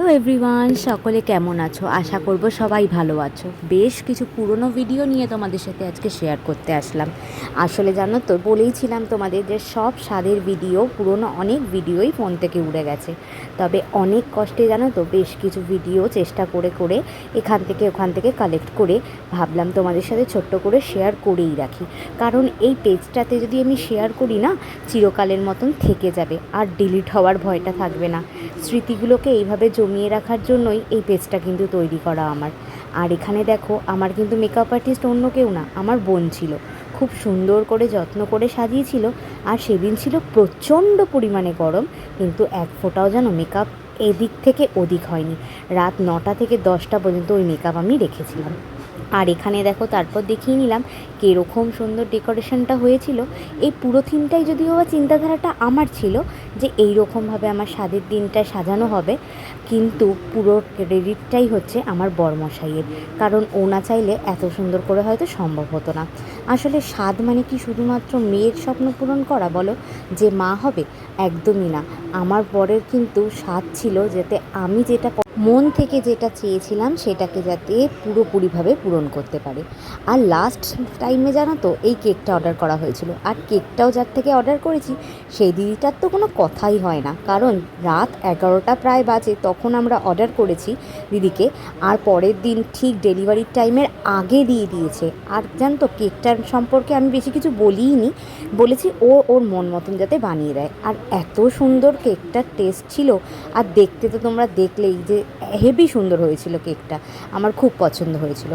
Hello everyone সকলে কেমন আছো? আশা করব সবাই ভালো আছো। বেশ কিছু পুরনো ভিডিও নিয়ে তোমাদের সাথে আজকে শেয়ার করতে আসলাম। আসলে জানো তো, বলেইছিলাম তোমাদের যে সব স্বাদের ভিডিও পুরনো অনেক ভিডিওই ফোন থেকে উড়ে গেছে। তবে অনেক কষ্টে জানো তো, বেশ কিছু ভিডিও চেষ্টা করে করে এখান থেকে ওখান থেকে কালেক্ট করে ভাবলাম তোমাদের সাথে ছোট্ট করে শেয়ার করেই রাখি। কারণ এই পেজটাতে যদি আমি শেয়ার করি না, চিরকালের মতন থেকে যাবে, আর ডিলিট হওয়ার ভয়টা থাকবে না। স্মৃতিগুলোকে এইভাবে জমিয়ে রাখার জন্যই এই পেজটা কিন্তু তৈরি করা আমার। আর এখানে দেখো, আমার কিন্তু মেকআপ আর্টিস্ট অন্য কেউ না, আমার বোন ছিল। খুব সুন্দর করে যত্ন করে সাজিয়েছিল, আর সেদিন ছিল প্রচণ্ড পরিমাণে গরম, কিন্তু এক ফোঁটাও যেন মেকআপ এদিক থেকে ওদিক হয়নি। রাত নটা থেকে দশটা পর্যন্ত ওই মেকআপ আমি রেখেছিলাম। আর এখানে দেখো তারপর দেখিয়ে নিলাম কীরকম সুন্দর ডেকোরেশনটা হয়েছিল। এই পুরো থিমটাই যদিও বা চিন্তাধারাটা আমার ছিল যে এই রকমভাবে আমার স্বাদের দিনটা সাজানো হবে, কিন্তু পুরো ক্রেডিটটাই হচ্ছে আমার বরমশাইয়ের, কারণ ও না চাইলে এত সুন্দর করে হয়তো সম্ভব হতো না। আসলে স্বাদ মানে কি শুধুমাত্র মেয়ের স্বপ্ন পূরণ করা বলো? যে মা হবে, একদমই না। আমার বরের কিন্তু স্বাদ ছিল যাতে আমি যেটা মন থেকে যেটা চেয়েছিলাম সেটাকে যাতে পুরোপুরিভাবে পূরণ করতে পারে। আর লাস্ট টাইমে জানো তো, এই কেকটা অর্ডার করা হয়েছিল। আর কেকটাও যার থেকে অর্ডার করেছি, সেই দিদিটার তো কোনো কথাই হয় না। কারণ রাত এগারোটা প্রায় বাজে, তখন আমরা অর্ডার করেছি দিদিকে। আর পরের দিন ঠিক ডেলিভারির টাইমের আগে দিয়ে দিয়েছে। আর জানো তো কেকটার সম্পর্কে আমি বেশি কিছু বলিই নি বলেছি ও ওর মন মতন যাতে বানিয়ে দেয়। আর এত সুন্দর কেকটার টেস্ট ছিল। আর দেখতে তো তোমরা দেখলেই যে হেভি সুন্দর হয়েছিল কেকটা, আমার খুব পছন্দ হয়েছিল।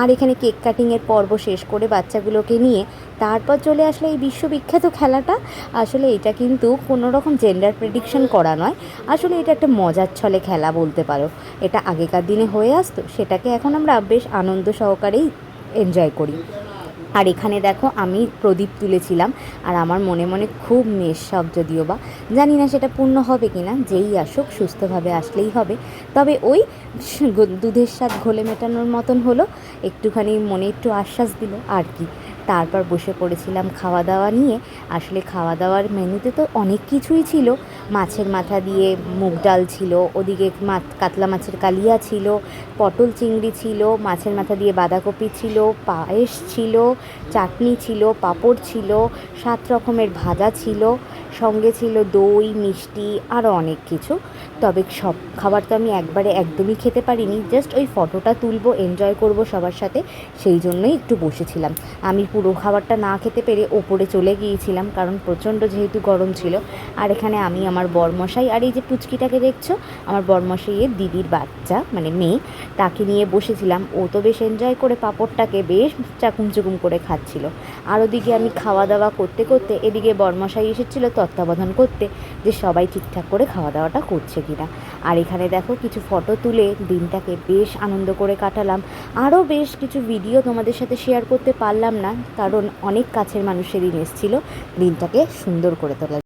আর এখানে কেক কাটিংয়ের পর্ব শেষ করে বাচ্চাগুলোকে নিয়ে তারপর চলে আসলে এই বিশ্ববিখ্যাত খেলাটা। আসলে এটা কিন্তু কোনো রকম জেন্ডার প্রেডিকশন করা নয়। আসলে এটা একটা মজার ছলে খেলা বলতে পারো। এটা আগেকার দিনে হয়ে আসতো, সেটাকে এখন আমরা বেশ আনন্দ সহকারেই এনজয় করি। আর এখানে দেখো আমি প্রদীপ তুলেছিলাম, আর আমার মনে মনে খুব সব যদিও বা। জানি না সেটা পূর্ণ হবে কি না যেই আসুক সুস্থভাবে আসলেই হবে। তবে ওই দুধের স্বাদ ঘোলে মেটানোর মতন হলো, একটুখানি মনে একটু আশ্বাস দিল, আর কি। তারপর বসে পড়েছিলাম খাওয়া দাওয়া নিয়ে। আসলে খাওয়া দাওয়ার মেনুতে তো অনেক কিছুই ছিল। মাছের মাথা দিয়ে মুগ ডাল ছিল, ওদিকে মাছ, কাতলা মাছের কালিয়া ছিল, পটল চিংড়ি ছিল, মাছের মাথা দিয়ে বাঁধাকপি ছিল, পায়েস ছিল, চাটনি ছিল, পাঁপড় ছিল, সাত রকমের ভাজা ছিল, সঙ্গে ছিল দই, মিষ্টি আরও অনেক কিছু। তবে সব খাবার তো আমি একবারে একদমই খেতে পারিনি। জাস্ট ওই ফটোটা তুলবো এনজয় করব সবার সাথে, সেই জন্যই একটু বসেছিলাম। আমি পুরো খাবারটা না খেতে পেরে ওপরে চলে গিয়েছিলাম, কারণ প্রচণ্ড যেহেতু গরম ছিল। আর এখানে আমি আমার বরমশাই আর এই যে পুচকিটাকে দেখছ, আমার বরমশাইয়ের দিদির বাচ্চা মানে মেয়ে, তাকে নিয়ে বসেছিলাম। ও তো বেশ এনজয় করে পাঁপড়টাকে বেশ চাকুম চুকুম করে খাচ্ছিল। আর ওদিকে আমি খাওয়া দাওয়া করতে করতে এদিকে বরমশাই এসেছিল তত্ত্বাবধান করতে, যে সবাই ঠিকঠাক করে খাওয়া দাওয়াটা করছে। কিনা আর এখানে দেখো কিছু ফটো তুলে দিনটাকে বেশ আনন্দ করে কাটালাম। আরও বেশ কিছু ভিডিও তোমাদের সাথে শেয়ার করতে পারলাম না, কারণ অনেক কাছের মানুষের দিন এসেছিল দিনটাকে সুন্দর করে তোলা